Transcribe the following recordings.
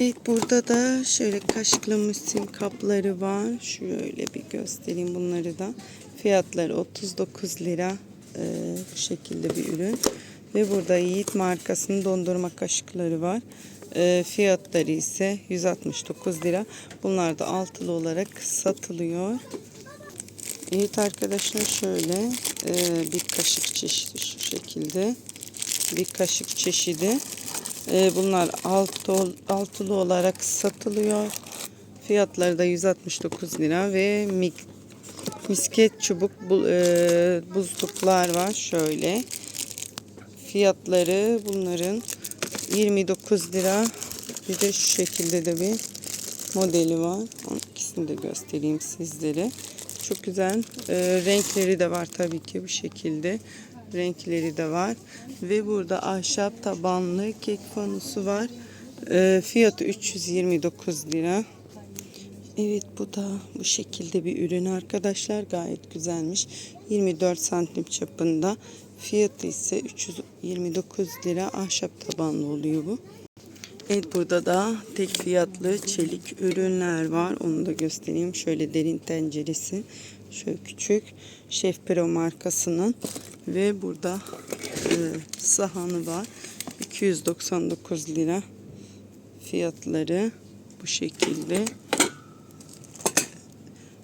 Evet burada da şöyle kaşıklı musim kapları var. Şöyle bir göstereyim bunları da. Fiyatları 39 lira. Ee, bu şekilde bir ürün. Ve burada Yiğit markasının dondurma kaşıkları var. Ee, fiyatları ise 169 lira. Bunlar da altılı olarak satılıyor. Evet arkadaşlar şöyle e, bir kaşık çeşidi şu şekilde. Bir kaşık çeşidi. E, bunlar altı, altılı olarak satılıyor. Fiyatları da 169 lira ve mik, misket çubuk bu, e, buzluklar var şöyle. Fiyatları bunların 29 lira. Bir de şu şekilde de bir modeli var. İkisini de göstereyim sizlere. Çok güzel. E, renkleri de var tabii ki bu şekilde. Renkleri de var. Ve burada ahşap tabanlı kek fanusu var. E, fiyatı 329 lira. Evet bu da bu şekilde bir ürün arkadaşlar. Gayet güzelmiş. 24 santim çapında. Fiyatı ise 329 lira. Ahşap tabanlı oluyor bu. Evet burada da tek fiyatlı çelik ürünler var. Onu da göstereyim. Şöyle derin tenceresi. Şöyle küçük. Şef Pro markasının. Ve burada e, sahanı var. 299 lira. Fiyatları bu şekilde.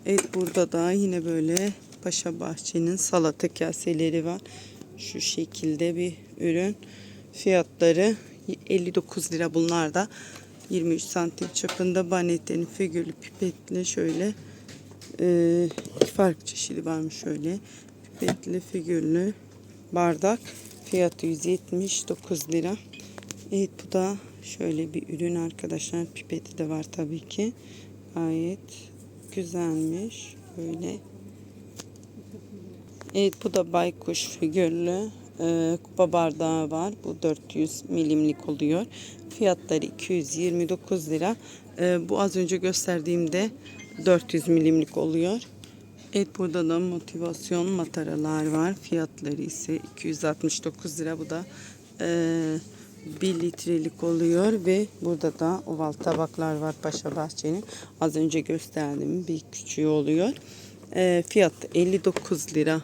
Evet burada da yine böyle Paşa Bahçe'nin salata kaseleri var. Şu şekilde bir ürün. Fiyatları 59 lira bunlar da 23 santim çapında banetlerin figürlü pipetli şöyle e, farklı çeşidi varmış şöyle pipetli figürlü bardak fiyatı 179 lira evet bu da şöyle bir ürün arkadaşlar pipeti de var tabii ki gayet güzelmiş böyle evet bu da baykuş figürlü e, kupa bardağı var. Bu 400 milimlik oluyor. Fiyatları 229 lira. E, bu az önce gösterdiğimde 400 milimlik oluyor. Evet burada da motivasyon mataralar var. Fiyatları ise 269 lira. Bu da e, 1 litrelik oluyor ve burada da oval tabaklar var Paşa Bahçe'nin. Az önce gösterdiğim bir küçüğü oluyor. E, fiyat 59 lira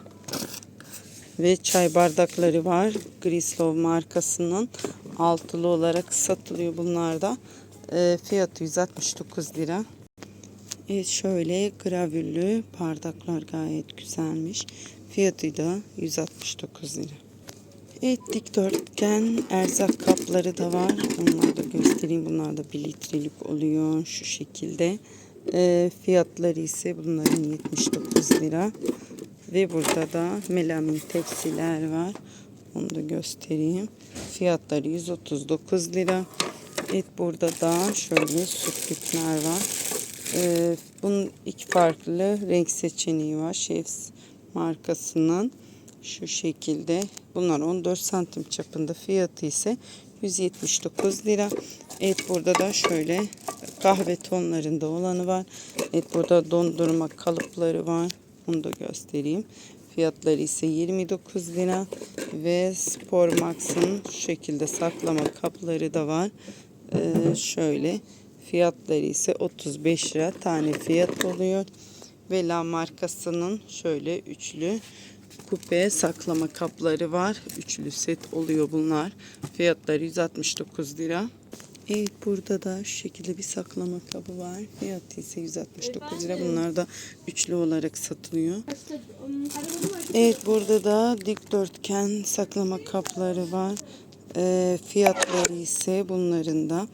ve çay bardakları var. Grislov markasının altılı olarak satılıyor bunlar da. E, fiyatı 169 lira. Evet şöyle gravürlü bardaklar gayet güzelmiş. Fiyatı da 169 lira. Evet dikdörtgen erzak kapları da var. Onları da göstereyim. Bunlar da 1 litrelik oluyor şu şekilde. E, fiyatları ise bunların 79 lira. Ve burada da melamin tepsiler var. Onu da göstereyim. Fiyatları 139 lira. Evet burada da şöyle sütlükler var. Ee, bunun iki farklı renk seçeneği var. Chefs markasının şu şekilde. Bunlar 14 santim çapında. Fiyatı ise 179 lira. Evet burada da şöyle kahve tonlarında olanı var. Evet burada dondurma kalıpları var. Onu da göstereyim. Fiyatları ise 29 lira ve Spor Max'ın şekilde saklama kapları da var. Ee, şöyle fiyatları ise 35 lira tane fiyat oluyor. Vela markasının şöyle üçlü kupe saklama kapları var. Üçlü set oluyor bunlar. Fiyatları 169 lira. Evet burada da şu şekilde bir saklama kabı var. Fiyatı ise 169 lira. Bunlar da üçlü olarak satılıyor. Evet burada da dikdörtgen saklama kapları var. E, fiyatları ise bunların da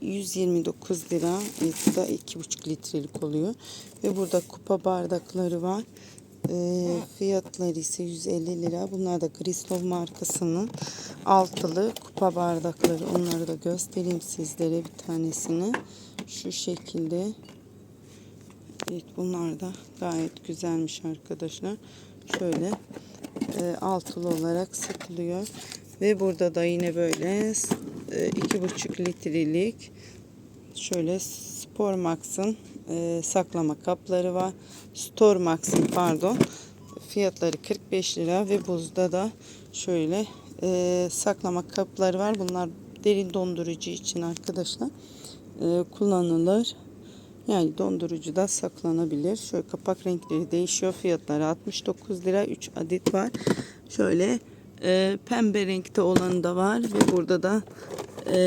129 lira. Bu da 2,5 litrelik oluyor. Ve burada kupa bardakları var. E, fiyatları ise 150 lira. Bunlar da Grislov markasının altılı kupa bardakları. Onları da göstereyim sizlere bir tanesini. Şu şekilde. Evet bunlar da gayet güzelmiş arkadaşlar. Şöyle e, altılı olarak satılıyor. Ve burada da yine böyle e, iki buçuk litrelik şöyle Spor Max'ın e, saklama kapları var. Store Max'ın pardon. Fiyatları 45 lira ve buzda da şöyle e, saklama kapları var. Bunlar derin dondurucu için arkadaşlar. e, kullanılır. Yani dondurucuda saklanabilir. Şöyle kapak renkleri değişiyor. Fiyatları 69 lira. 3 adet var. Şöyle e, pembe renkte olanı da var ve burada da e,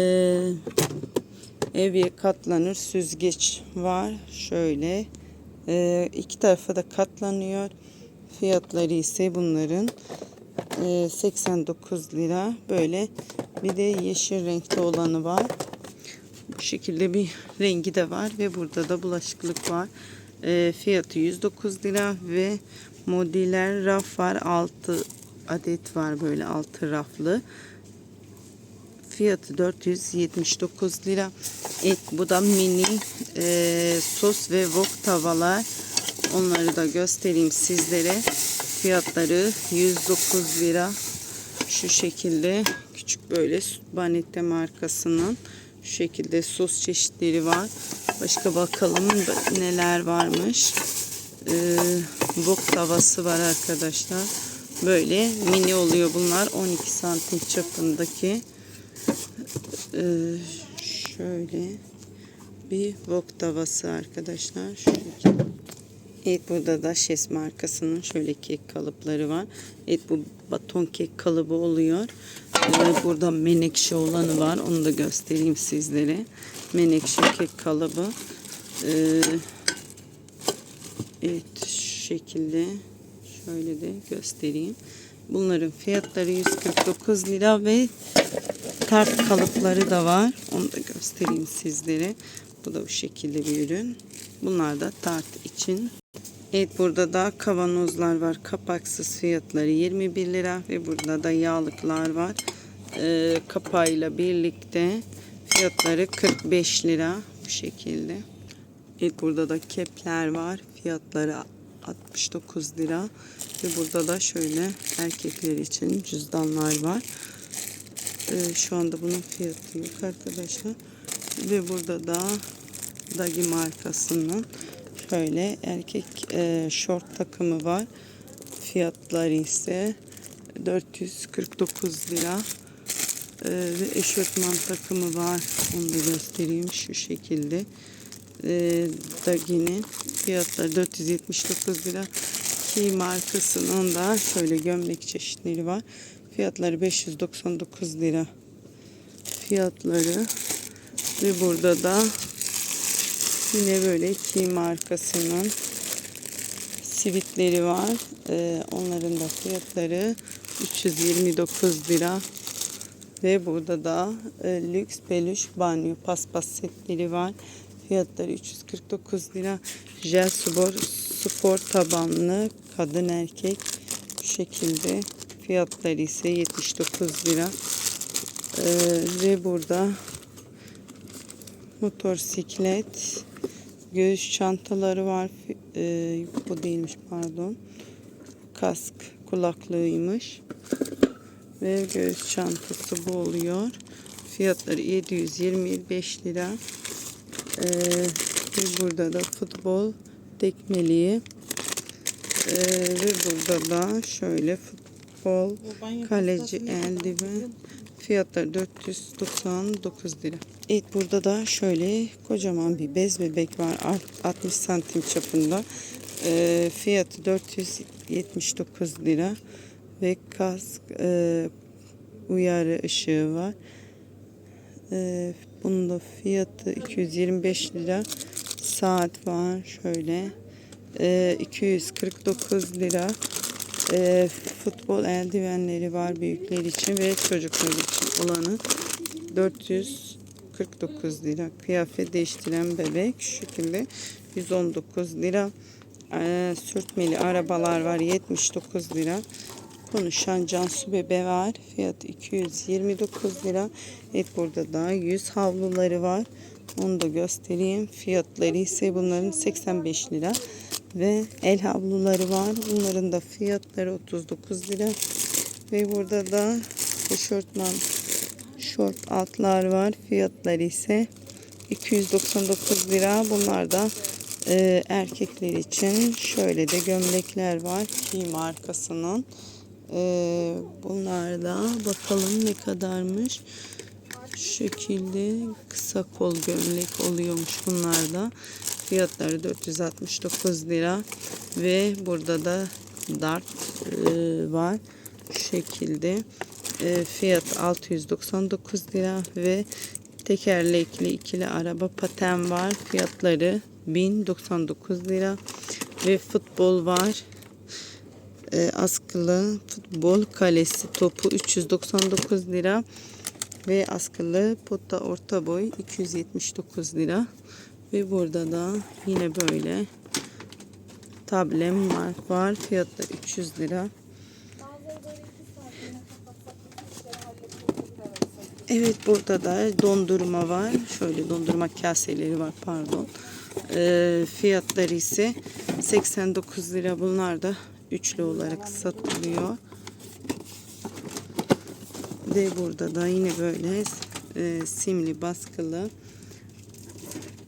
evye katlanır süzgeç var. Şöyle e, iki tarafa da katlanıyor. Fiyatları ise bunların e, 89 lira. Böyle bir de yeşil renkte olanı var. Bu şekilde bir rengi de var ve burada da bulaşıklık var. E, fiyatı 109 lira ve modüler raf var. 6 adet var böyle 6 raflı. Fiyatı 479 lira. Evet, bu da mini e, sos ve wok tavalar. Onları da göstereyim sizlere. Fiyatları 109 lira. Şu şekilde küçük böyle Banette markasının şu şekilde sos çeşitleri var. Başka bakalım neler varmış. Ee, wok tavası var arkadaşlar. Böyle mini oluyor bunlar. 12 santim çapındaki. Ee, şöyle bir wok tavası arkadaşlar. Şöyle. Evet burada da Şes markasının şöyle kek kalıpları var. Evet bu baton kek kalıbı oluyor. Burada menekşe olanı var. Onu da göstereyim sizlere. Menekşe kek kalıbı. Ee, evet şu şekilde şöyle de göstereyim. Bunların fiyatları 149 lira ve tart kalıpları da var. Onu da göstereyim sizlere. Bu da bu şekilde bir ürün. Bunlar da tart için. Evet burada da kavanozlar var. Kapaksız fiyatları 21 lira ve burada da yağlıklar var. Ee, kapağıyla birlikte fiyatları 45 lira bu şekilde. Evet burada da kepler var. Fiyatları 69 lira. Ve burada da şöyle erkekler için cüzdanlar var. Ee, şu anda bunun fiyatı yok arkadaşlar. Ve burada da Dagi markasının şöyle erkek e, şort takımı var. Fiyatları ise 449 lira. E, ve eşofman takımı var. Onu da göstereyim şu şekilde. E, Dagi'nin fiyatları 479 lira. Ki markasının da şöyle gömlek çeşitleri var. Fiyatları 599 lira. Fiyatları ve burada da yine böyle ki markasının sivitleri var. Ee, onların da fiyatları 329 lira. Ve burada da e, lüks peluş banyo paspas setleri var. Fiyatları 349 lira. Jel spor, spor tabanlı kadın erkek bu şekilde. Fiyatları ise 79 lira. Ee, ve burada motosiklet göğüs çantaları var. Ee, bu değilmiş pardon. Kask kulaklığıymış. Ve göğüs çantası bu oluyor. Fiyatları 725 lira. Ee, ve burada da futbol tekmeliği. Ee, ve burada da şöyle futbol kaleci eldiven. Fiyatları 499 lira. Evet burada da şöyle kocaman bir bez bebek var. 60 santim çapında. Ee, fiyatı 479 lira. Ve kask e, uyarı ışığı var. Ee, bunun da fiyatı 225 lira. Saat var şöyle. Ee, 249 lira. Ee, futbol eldivenleri var büyükler için ve çocuklar için olanı 449 lira. Kıyafet değiştiren bebek şu şekilde 119 lira. Ee, sürtmeli arabalar var 79 lira. Konuşan Cansu Bebe var. Fiyatı 229 lira. Evet burada da 100 havluları var. Onu da göstereyim. Fiyatları ise bunların 85 lira. Ve el havluları var. Bunların da fiyatları 39 lira. Ve burada da eşortman şort altlar var. Fiyatları ise 299 lira. Bunlar da e, erkekler için şöyle de gömlekler var. Ki markasının. E, da bakalım ne kadarmış. Şu şekilde kısa kol gömlek oluyormuş bunlarda. Fiyatları 469 lira ve burada da dart e, var. Şu şekilde e, fiyat 699 lira ve tekerlekli ikili araba paten var. Fiyatları 1099 lira ve futbol var. E, askılı futbol kalesi topu 399 lira ve askılı pota orta boy 279 lira ve burada da yine böyle tablem var, var. fiyatları 300 lira Evet burada da dondurma var. Şöyle dondurma kaseleri var pardon. Ee, fiyatları ise 89 lira. Bunlar da üçlü olarak satılıyor. Ve burada da yine böyle e, simli baskılı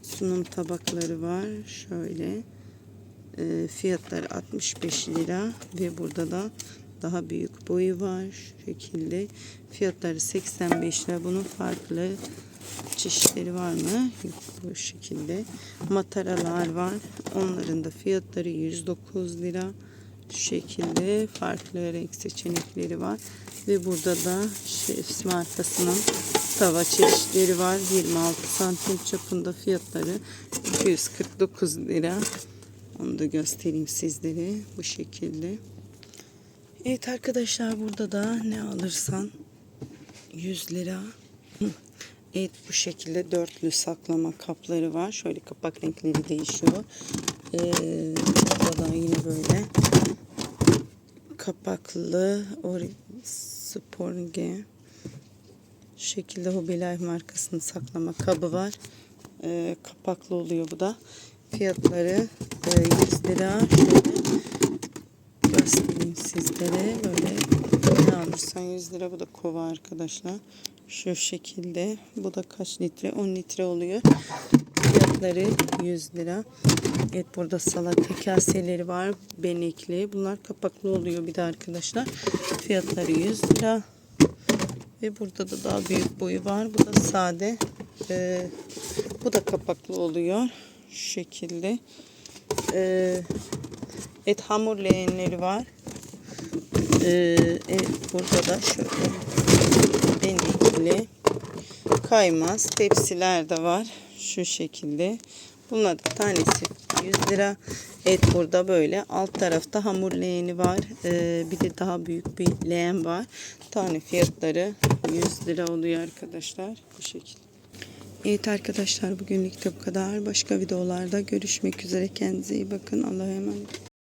sunum tabakları var. Şöyle e, fiyatları 65 lira ve burada da daha büyük boyu var şu şekilde. Fiyatları 85 lira. Bunun farklı çeşitleri var mı? Yok bu şekilde. Mataralar var. Onların da fiyatları 109 lira şekilde farklı renk seçenekleri var ve burada da şef markasının tava çeşitleri var 26 santim çapında fiyatları 249 lira onu da göstereyim sizlere bu şekilde. Evet arkadaşlar burada da ne alırsan 100 lira. Evet bu şekilde dörtlü saklama kapları var. Şöyle kapak renkleri değişiyor. Ee, burada da yine böyle kapaklı sporge şu şekilde Hobby markasının saklama kabı var. Ee, kapaklı oluyor bu da. Fiyatları e, 100 lira. Şöyle göstereyim sizlere. Böyle ne alırsan 100 lira. Bu da kova arkadaşlar. Şu şekilde. Bu da kaç litre? 10 litre oluyor. Fiyatları 100 lira. Evet burada salata kaseleri var. Benekli. Bunlar kapaklı oluyor bir de arkadaşlar. Fiyatları 100 lira. Ve burada da daha büyük boyu var. Bu da sade. Ee, bu da kapaklı oluyor. Şu şekilde. Ee, et hamur leğenleri var. Ee, evet, burada da şöyle benekli kaymaz tepsiler de var. Şu şekilde. Da tanesi 100 lira. Evet burada böyle alt tarafta hamur leğeni var. Ee, bir de daha büyük bir leğen var. Tane fiyatları 100 lira oluyor arkadaşlar. Bu şekilde. Evet arkadaşlar bugünlük de bu kadar. Başka videolarda görüşmek üzere. Kendinize iyi bakın. Allah'a emanet.